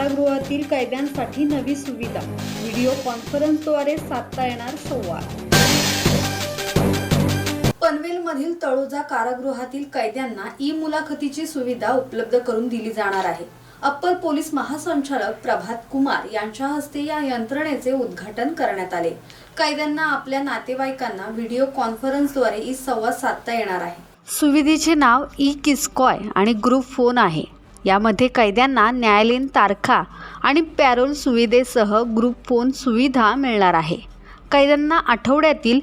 कारागृहातील कैद्यांसाठी नवी सुविधा. व्हिडिओ कॉन्फरन्सद्वारे साधता येणार संवाद. पनवेलमधील तळोजा कारागृहातील कैद्यांना ई मुलाखतीची सुविधा उपलब्ध करून दिली जाणार आहे. अप्पर पोलीस महासंचालक प्रभात कुमार यांच्या हस्ते या यंत्रणेचे उद्घाटन करण्यात आले. कैद्यांना आपल्या नातेवाईकांना व्हिडिओ कॉन्फरन्सद्वारे ई संवाद साधता येणार आहे. सुविधेचे नाव ई किस्कॉय आणि ग्रुप फोन आहे. यामध्ये कैद्यांना न्यायालयीन तारखा आणि पॅरोल सुविधेसह ग्रुप फोन सुविधा मिळणार आहे. कैद्यांना आठवड्यातील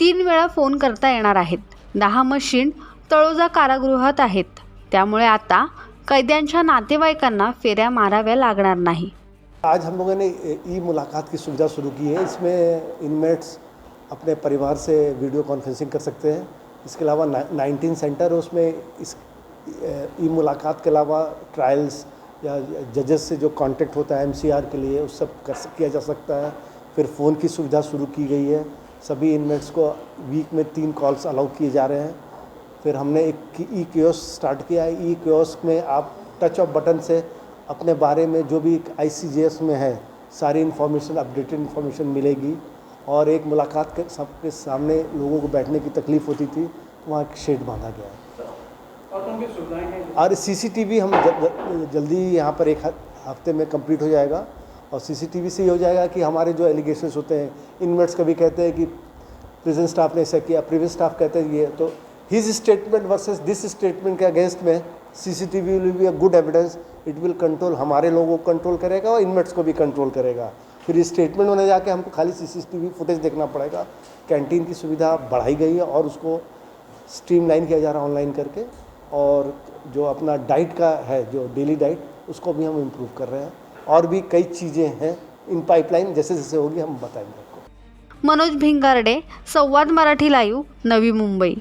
तीन वेळा फोन करता येणार आहेत. दहा मशीन तळोजा कारागृहात आहेत. त्यामुळे आता कैद्यांच्या नातेवाईकांना फेऱ्या माराव्या लागणार नाही. आज हम लोगों ने ई मुलाकात की सुविधा शुरू की है. इसमें इनमेट्स अपने परिवार से वीडियो कॉन्फ्रेंसिंग कर सकते हैं. इसके अलावा नाइनटीन सेंटर है उसमें इस ई मुलाकात के अलावा ट्रायल्स या जजेस से जो कांटेक्ट होता है एमसीआर के लिए, उस सब कर किया जा सकता है। फिर फ़ोन की सुविधा शुरू की गई है। सभी इनमेट्स को वीक में तीन कॉल्स अलाउ किए जा रहे हैं। फिर हमने एक ई क्योस स्टार्ट किया है। ई क्योस में आप टच ऑफ़ बटन से अपने बारे में जो भी आई में है, सारी इन्फॉर्मेशन अपडेटेड इन्फॉर्मेशन मिलेगी। और एक मुलाकात के सबके सामने लोगों को बैठने की तकलीफ़ होती थी, वहाँ एक शेड बांधा गया है। और सीसीटीवी हम ज- ज- जल्दी यहाँ पर एक हफ़्ते में कंप्लीट हो जाएगा। और सीसीटीवी से ये हो जाएगा कि हमारे जो एलिगेशन होते हैं इनमेट्स कभी कहते हैं कि प्रेजेंट स्टाफ ने ऐसा किया प्रीवियस स्टाफ कहते हैं ये तो his statement versus this statement K against में CCTV will be a good evidence it will control हमारे लोगों को कंट्रोल करेगा और इनमेट्स को भी कंट्रोल करेगा। फिर स्टेटमेंट होने जाके हमको खाली सीसीटीवी फुटेज देखना पड़ेगा। कैंटीन की सुविधा बढ़ाई गई है और उसको स्ट्रीमलाइन किया जा रहा है ऑनलाइन करके। और जो अपना डाइट का है जो डेली डाइट उसको भी हम इम्प्रूव कर रहे हैं। और भी कई चीज़ें हैं इन पाइपलाइन जैसे जैसे होगी हम बताएंगे आपको। मनोज भिंगारडे संवाद मराठी लाईव्ह नवी मुंबई।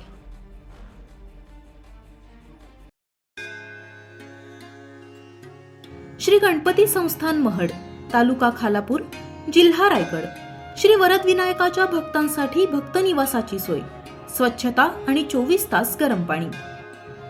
श्री गणपती संस्थान महड तालुका खालापूर जिल्हा रायगड. श्री वरद विनायकाच्या भक्तांसाठी भक्त निवासाची सोय. स्वच्छता आणि चोवीस तास गरम पाणी.